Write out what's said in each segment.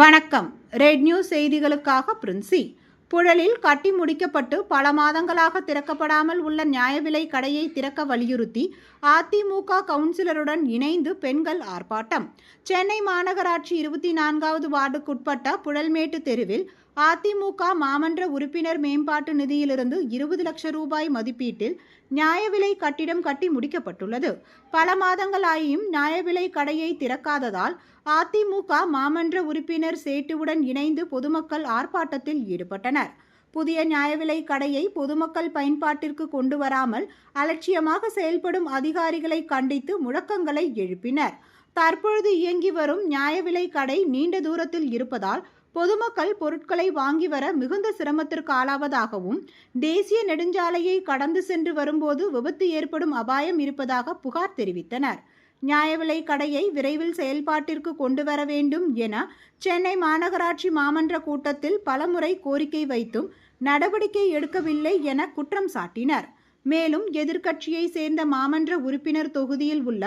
வணக்கம். Red news செய்திகளுக்காக பிரின்சி. புழலில் கட்டி முடிக்கப்பட்டு பல மாதங்களாக திறக்கப்படாமல் உள்ள நியாய விலை கடையை திறக்க வலியுறுத்தி அதிமுக கவுன்சிலருடன் இணைந்து பெண்கள் ஆர்ப்பாட்டம். சென்னை மாநகராட்சி இருபத்தி நான்காவது வார்டுக்குட்பட்ட புழல்மேட்டு தெருவில் அதிமுக மாமன்ற உறுப்பினர் மேம்பாட்டு நிதியிலிருந்து இருபது லட்சம் ரூபாய் மதிப்பீட்டில் நியாய விலை கட்டிடம் கட்டி முடிக்கப்பட்டுள்ளது. பல மாதங்களாயும் நியாய விலை கடையை திறக்காததால் அதிமுக மாமன்ற உறுப்பினர் சேட்டுவுடன் இணைந்து பொதுமக்கள் ஆர்ப்பாட்டத்தில் ஈடுபட்டனர். புதிய நியாய விலை கடையை பொதுமக்கள் பயன்பாட்டிற்கு கொண்டு வராமல் அலட்சியமாக செயல்படும் அதிகாரிகளை கண்டித்து முழக்கங்களை எழுப்பினர். தற்பொழுது இயங்கி வரும் நியாய விலை கடை நீண்ட தூரத்தில் இருப்பதால் பொதுமக்கள் பொருட்களை வாங்கி வர மிகுந்த சிரமத்திற்கு ஆளாவதாகவும் தேசிய நெடுஞ்சாலையை கடந்து சென்று வரும்போது விபத்து ஏற்படும் அபாயம் இருப்பதாக புகார் தெரிவித்தனர். நியாய விலை கடையை விரைவில் செயல்பாட்டிற்கு கொண்டு வர வேண்டும் என சென்னை மாநகராட்சி மாமன்ற கூட்டத்தில் பலமுறை கோரிக்கை வைத்தும் நடவடிக்கை எடுக்கவில்லை என குற்றம் சாட்டினர். மேலும் எதிர்க்கட்சியை சேர்ந்த மாமன்ற உறுப்பினர் தொகுதியில் உள்ள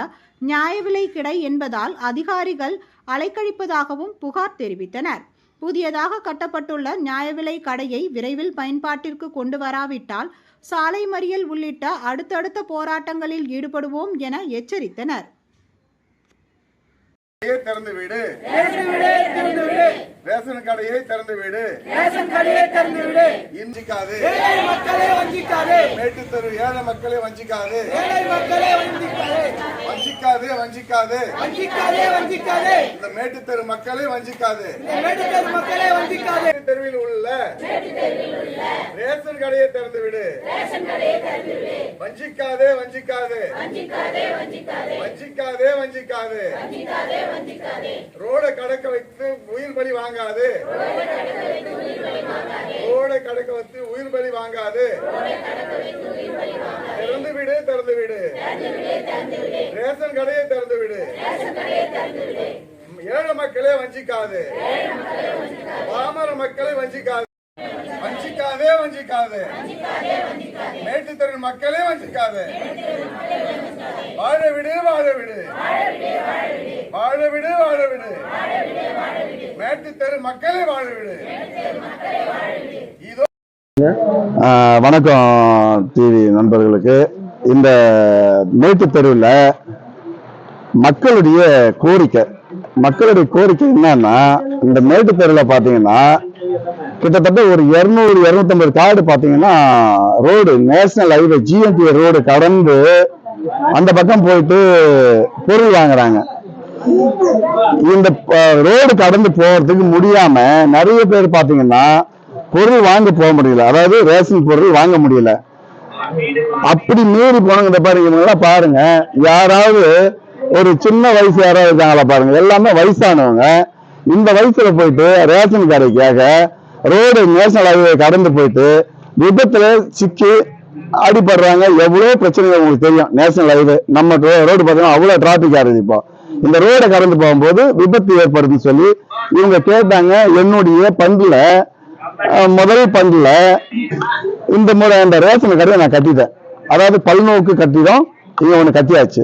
நியாய விலை கிடை என்பதால் அதிகாரிகள் அலைக்கழிப்பதாகவும் புகார் தெரிவித்தனர். புதியதாக கட்டப்பட்டுள்ள நியாய விலை கடையை விரைவில் பயன்பாட்டிற்கு கொண்டு வராவிட்டால் சாலை மறியல் உள்ளிட்ட அடுத்தடுத்த போராட்டங்களில் ஈடுபடுவோம் என எச்சரித்தனர். திறந்து விடு. ரேஷன் கடையை திறந்து விடு. ரேஷன் கடையை திறந்து விடு. இஞ்சிக்காது ஏழை மக்களை வஞ்சிக்காதே மேட்டுத்தெரு ஏழை மக்களை வஞ்சிக்காது. ஏழை மக்களை வஞ்சிக்காதே. வஞ்சிக்காது வஞ்சிக்காது. வஞ்சிக்காதே வஞ்சிக்காதே. இந்த மக்களை வஞ்சிக்காது. மேட்டுத்தெரு மக்களை வஞ்சிக்காதே. தெருவில் உள்ள ரேஷன் கடையை திறந்து விடு. வஞ்சிக்காதே வஞ்சிக்காது. வஞ்சிக்காதே வஞ்சிக்காது. ரோட கடக்க வைத்து உயிர் பலி வாங்காது. ரோட கடக்க வைத்து உயிர் பலி வாங்காது. திறந்து விடு திறந்து விடு ரேஷன் கடையை திறந்து விடு ஏழை மக்களே வஞ்சிக்காது. பாமர மக்களை வஞ்சிக்காது. வஞ்சிக்காதே வஞ்சிக்காது. மேட்டுத்திறன் மக்களே வஞ்சிக்காது. வாழ விடு வாழ விடு. வாழ விடு வாழ விடு. மேட்டுத்தெரு மக்களே வாழ விடு. இதோ வணக்கம் டிவி நண்பர்களுக்கு. இந்த மேட்டு தெருவில் மக்களுடைய கோரிக்கை. மக்களுடைய கோரிக்கை என்னன்னா இந்த மேட்டு தெருவில் பார்த்தீங்கன்னா கிட்டத்தட்ட ஒரு இருநூறு இருநூத்தம்பது கார்டு பார்த்தீங்கன்னா road national highway GMP road கடந்து அந்த பக்கம் போயிட்டு பொருள் வாங்குறாங்க. இந்த ரோடு கடந்து போறதுக்கு முடியாம நிறைய பேர் பார்த்தீங்கன்னா பொருள் வாங்க போக முடியல. அதாவது ரேஷன் பொருள் வாங்க முடியல. அப்படி மீறி போனங்கிட்ட பாருங்க இவங்கெல்லாம் பாருங்க. யாராவது ஒரு சின்ன வயசு யாராவது இருக்காங்களா பாருங்க. எல்லாமே வயசானவங்க. இந்த வயசுல போயிட்டு ரேஷன் கடைக்காக ரோடு நேஷனல் ஹைவே கடந்து போயிட்டு விபத்துல சிக்கி அடிபடுறாங்க. எவ்வளவு பிரச்சனைகள் உங்களுக்கு தெரியும்? National highway. நம்ம ரோடு பார்த்தீங்கன்னா அவ்வளவு டிராபிக் ஆகுது இப்போ. இந்த ரோடை கடந்து போகும்போது விபத்து ஏற்படுதுன்னு சொல்லி இவங்க கேட்டாங்க என்னுடைய பங்குல முதல் பண்டில் இந்த முறை அந்த ரேஷன் கடையை நான் கட்டிட்டேன். அதாவது பல்நோக்கு கட்டிடம் இது ஒன்று கட்டியாச்சு.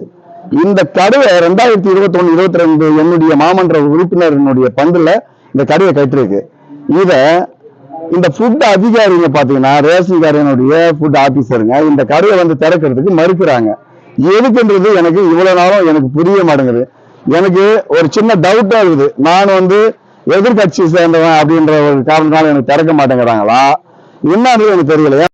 இந்த கடையை ரெண்டாயிரத்தி இருபத்தி ஒண்ணு இருபத்தி ரெண்டு என்னுடைய மாமன்ற உறுப்பினரினுடைய பண்டில் இந்த கடையை கட்டிருக்கு. இதை இந்த ஃபுட் அதிகாரிங்க பார்த்தீங்கன்னா ரேஷன் காரனுடைய ஃபுட் ஆஃபீஸருங்க இந்த கடையை வந்து திறக்கிறதுக்கு மறுக்கிறாங்க. எதுக்குன்றது எனக்கு இவ்வளோ நாளும் எனக்கு புரிய மாட்டேங்குது. எனக்கு ஒரு சின்ன டவுட்டாக இருக்குது. நான் வந்து எதிர்கட்சி சேர்ந்தவன் அப்படின்ற ஒரு காரணத்தால எனக்கு திறக்க மாட்டேங்கிறாங்களா? என்னன்னு எனக்கு தெரியல